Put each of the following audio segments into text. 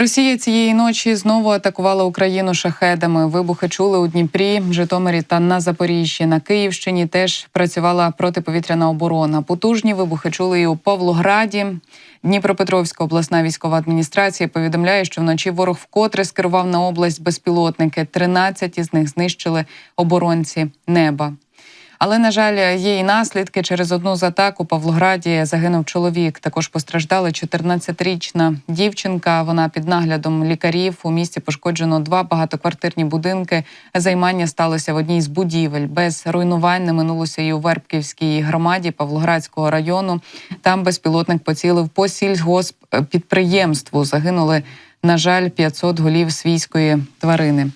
Росія цієї ночі знову атакувала Україну шахедами. Вибухи чули у Дніпрі, Житомирі та на Запоріжжі. На Київщині теж працювала протиповітряна оборона. Потужні вибухи чули і у Павлограді. Дніпропетровська обласна військова адміністрація повідомляє, що вночі ворог вкотре скерував на область безпілотники. 13 із них знищили оборонці неба. Але на жаль, є і наслідки. Через одну з атак у Павлограді загинув чоловік. Також постраждала 14-річна дівчинка. Вона під наглядом лікарів у місті пошкоджено два багатоквартирні будинки. Займання сталося в одній з будівель. Без руйнувань не минулося і у Вербківській громаді Павлоградського району. Там безпілотник поцілив по сільгосппідприємству. Загинули, на жаль, 500 голів свійської тварини.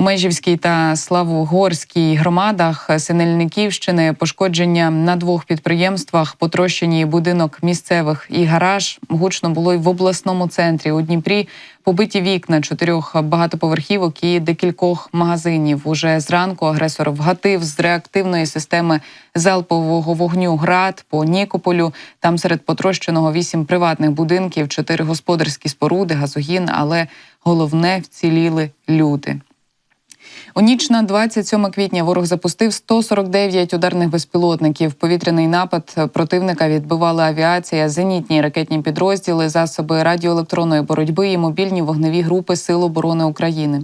У Межівській та Славогорській громадах Синельниківщини пошкодження на двох підприємствах, потрощені будинок місцевих і гараж. Гучно було й в обласному центрі у Дніпрі. Побиті вікна чотирьох багатоповерхівок і декількох магазинів. Уже зранку агресор вгатив з реактивної системи залпового вогню град по Нікополю. Там серед потрощеного вісім приватних будинків, чотири господарські споруди, газогін. Але головне вціліли люди. У ніч на 27 квітня ворог запустив 149 ударних безпілотників. Повітряний напад противника відбивали авіація, зенітні ракетні підрозділи, засоби радіоелектронної боротьби і мобільні вогневі групи Сил оборони України.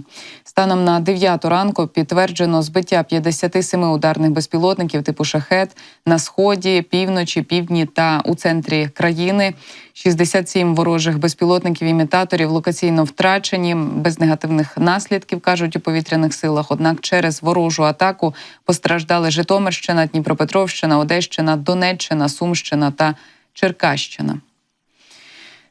Станом на 9 ранку підтверджено збиття 57 ударних безпілотників типу шахет на сході, півночі, півдні та у центрі країни. 67 ворожих безпілотників імітаторів локаційно втрачені без негативних наслідків, кажуть у повітряних силах. Однак через ворожу атаку постраждали Житомирщина, Дніпропетровщина, Одещина, Донеччина, Сумщина та Черкащина.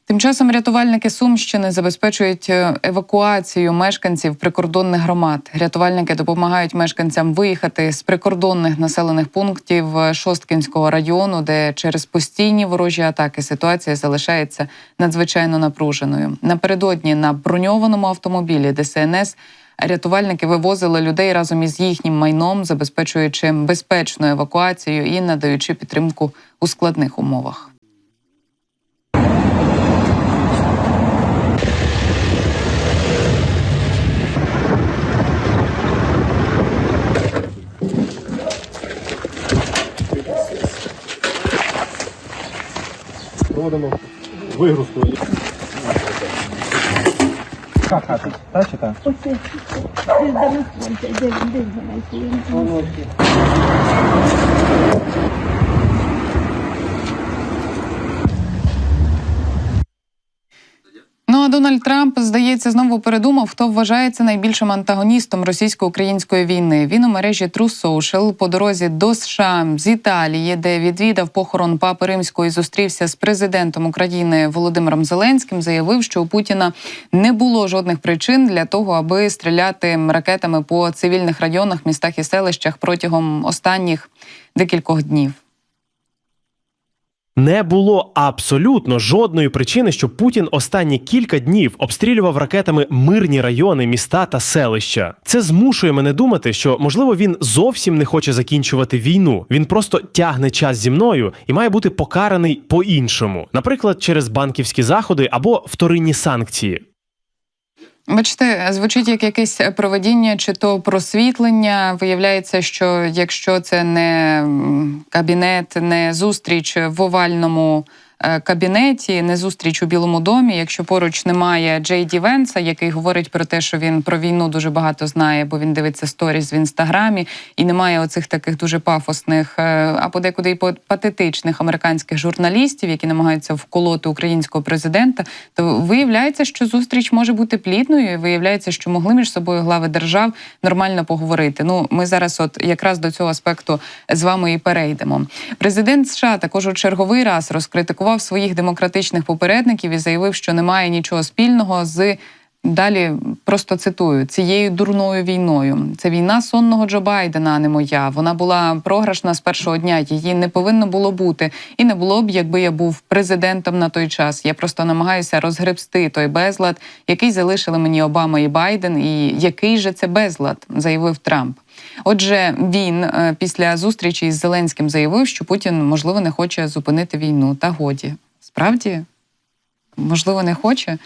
Тим часом рятувальники Сумщини забезпечують е, евакуацію мешканців прикордонних громад. Рятувальники допомагають мешканцям виїхати з прикордонних населених пунктів е, Шосткінського району, де через постійні ворожі атаки ситуація залишається надзвичайно напруженою. Напередодні на броньованому автомобілі ДСНС рятувальники вивозили людей разом із їхнім майном, забезпечуючи безпечну евакуацію і надаючи підтримку у складних умовах. Проводимо вигрузку. Та чи та? Оце, це, це з Дональд Трамп здається знову передумав, хто вважається найбільшим антагоністом російсько-української війни. Він у мережі True Social по дорозі до США з Італії, де відвідав похорон папи римського і зустрівся з президентом України Володимиром Зеленським, заявив, що у Путіна не було жодних причин для того, аби стріляти ракетами по цивільних районах, містах і селищах протягом останніх декількох днів. Не було абсолютно жодної причини, щоб Путін останні кілька днів обстрілював ракетами мирні райони, міста та селища. Це змушує мене думати, що можливо він зовсім не хоче закінчувати війну. Він просто тягне час зі мною і має бути покараний по-іншому, наприклад, через банківські заходи або вторинні санкції. Бачите, звучить як якесь проведіння чи то просвітлення. Виявляється, що якщо це не кабінет, не зустріч в овальному кабінеті, не зустріч у Білому домі, якщо поруч немає Джей Ді Венса, який говорить про те, що він про війну дуже багато знає, бо він дивиться сторіс в інстаграмі, і немає оцих таких дуже пафосних, е, а подекуди по- патетичних американських журналістів, які намагаються вколоти українського президента, то виявляється, що зустріч може бути плідною. і Виявляється, що могли між собою глави держав нормально поговорити. Ну, ми зараз, от якраз до цього аспекту з вами і перейдемо. Президент США також у черговий раз розкритикував своїх демократичних попередників і заявив, що немає нічого спільного з. Далі просто цитую цією дурною війною. Це війна сонного Джо Байдена, а не моя. Вона була програшна з першого дня. Її не повинно було бути, і не було б, якби я був президентом на той час. Я просто намагаюся розгребсти той безлад, який залишили мені Обама і Байден. І який же це безлад, заявив Трамп. Отже, він е, після зустрічі із Зеленським заявив, що Путін можливо не хоче зупинити війну. Та годі, справді можливо не хоче.